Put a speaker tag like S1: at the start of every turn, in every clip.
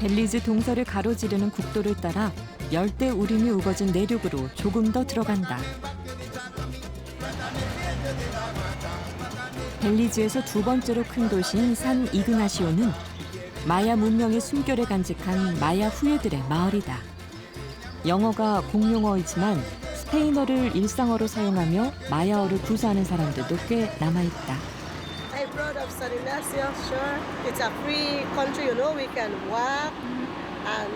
S1: 벨리즈 동서를 가로지르는 국도를 따라 열대 우림이 우거진 내륙으로 조금 더 들어간다. 벨리즈에서 두 번째로 큰 도시인 산 이그나시오는 마야 문명의 숨결에 간직한 마야 후예들의 마을이다. 영어가 공용어이지만 스페인어를 일상어로 사용하며 마야어를 구사하는 사람들도 꽤 남아있다.
S2: Proud of San Ignacio, sure. It's a free country, you know, we can walk and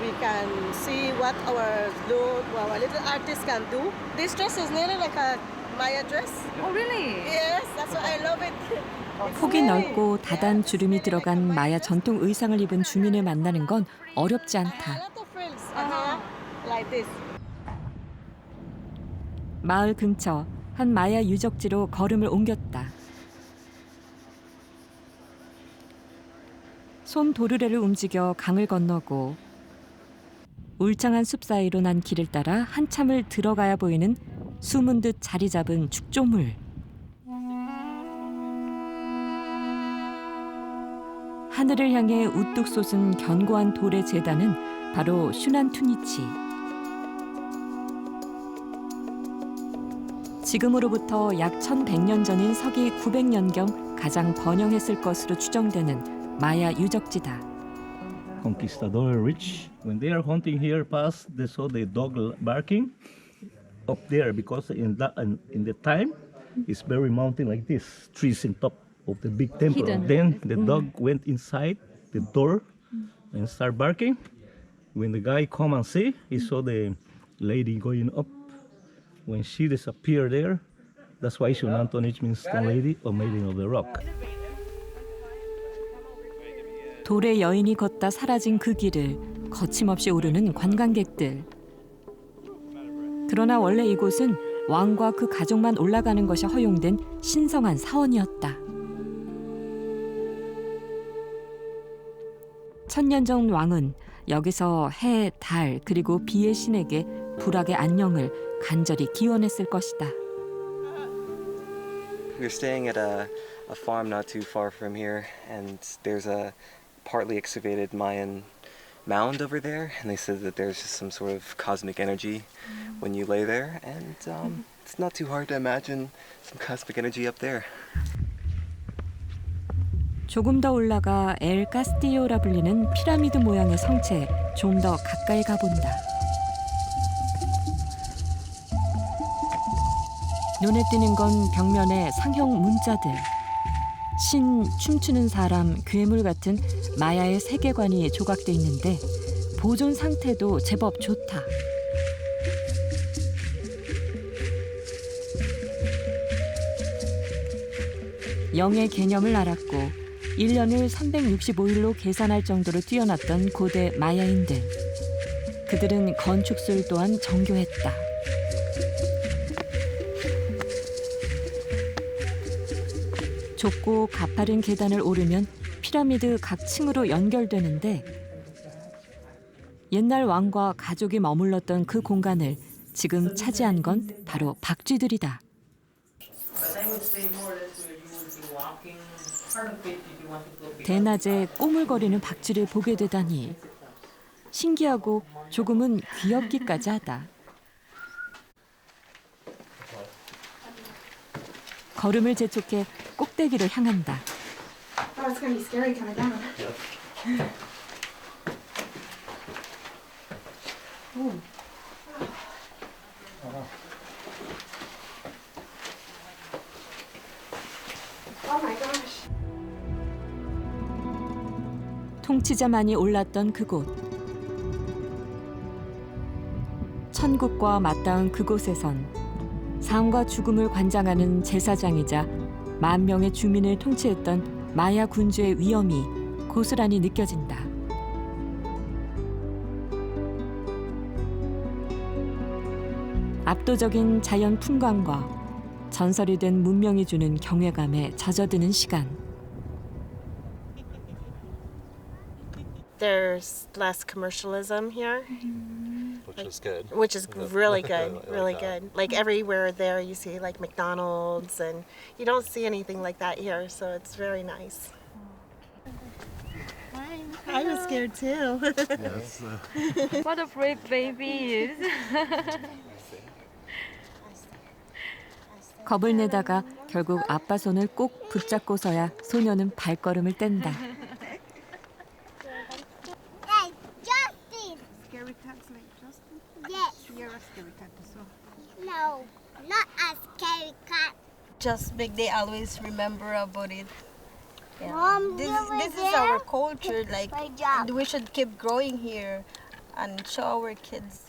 S2: we can see what our, do, our little artists can do. This dress is nearly like a Maya dress.
S3: Oh, really?
S2: Yes, that's why I love it.
S1: 폭이 넓고 다단 주름이 들어간 마야 전통 의상을 입은 주민을 만나는 건 어렵지
S2: A
S1: 않다.
S2: lot of frills, uh-huh, like this.
S1: 마을 근처 한 마야 유적지로 걸음을 옮겼다. 손 도르래를 움직여 강을 건너고 울창한 숲 사이로 난 길을 따라 한참을 들어가야 보이는 숨은 듯 자리 잡은 축조물. 하늘을 향해 우뚝 솟은 견고한 돌의 재단은 바로 슈난 투니치. 지금으로부터 약 1100년 전인 서기 900년경 가장 번영했을 것으로 추정되는 마야 유적지다.
S4: conquistador rich when they are hunting here past they saw the dog barking up there because in that in, in the time it's very mountain like this trees in top of the big temple
S1: Hidden.
S4: then the dog went inside the door and start barking when the guy come and see he saw the lady going up when she disappeared there that's why Sion Antonich means stone lady or maiden of the rock
S1: 돌의 여인이 걷다 사라진 그 길을 거침없이 오르는 관광객들. 그러나 원래 이곳은 왕과 그 가족만 올라가는 것이 허용된 신성한 사원이었다. 천년 전 왕은 여기서 해, 달 그리고 비의 신에게 불악의 안녕을 간절히 기원했을 것이다.
S5: We're staying at a, a farm not too far from here, and there's a partly excavated Mayan mound over there, and they said that there's just some sort of cosmic energy when you lay there, and um, it's not too hard to imagine some cosmic energy up there.
S1: 조금 더 올라가 엘 카스티오라 불리는 피라미드 모양의 성체에 좀더 가까이 가본다. 눈에 띄는 건 벽면의 상형 문자들. 신, 춤추는 사람, 괴물 같은 마야의 세계관이 조각돼 있는데 보존 상태도 제법 좋다. 영의 개념을 알았고 1년을 365일로 계산할 정도로 뛰어났던 고대 마야인들. 그들은 건축술 또한 정교했다. 좁고 가파른 계단을 오르면 피라미드 각 층으로 연결되는데 옛날 왕과 가족이 머물렀던 그 공간을 지금 차지한 건 바로 박쥐들이다. 대낮에 꼬물거리는 박쥐를 보게 되다니 신기하고 조금은 귀엽기까지 하다. 걸음을 재촉해 꼭대기를 향한다.
S3: Oh, it's gonna be scary coming down. Oh my gosh.
S1: 통치자만이 올랐던 그곳. 천국과 맞닿은 그곳에선 삶과 죽음을 관장하는 제사장이자 만 명의 주민을 통치했던 마야 군주의 위엄이 고스란히 느껴진다. 압도적인 자연 풍광과 전설이 된 문명이 주는 경외감에 젖어드는 시간.
S2: There's less commercialism here,
S5: Which is good.
S2: which is really good,
S5: like
S2: really
S5: that.
S2: good. Like everywhere there, you see like McDonald's, and you don't see anything like that here, so it's very nice. I was scared too.
S6: What a brave baby is.
S1: 겁을 내다가 결국 아빠 손을 꼭 붙잡고서야 소녀는 발걸음을 뗀다.
S7: Justin!
S3: Scary cats like Justin?
S7: Yes.
S3: You're a scary cat as well.
S7: No, not a scary cat.
S2: Just make they always remember about it. Yeah.
S7: Mom,
S2: this is this is our culture. Like we should keep growing here and show our kids.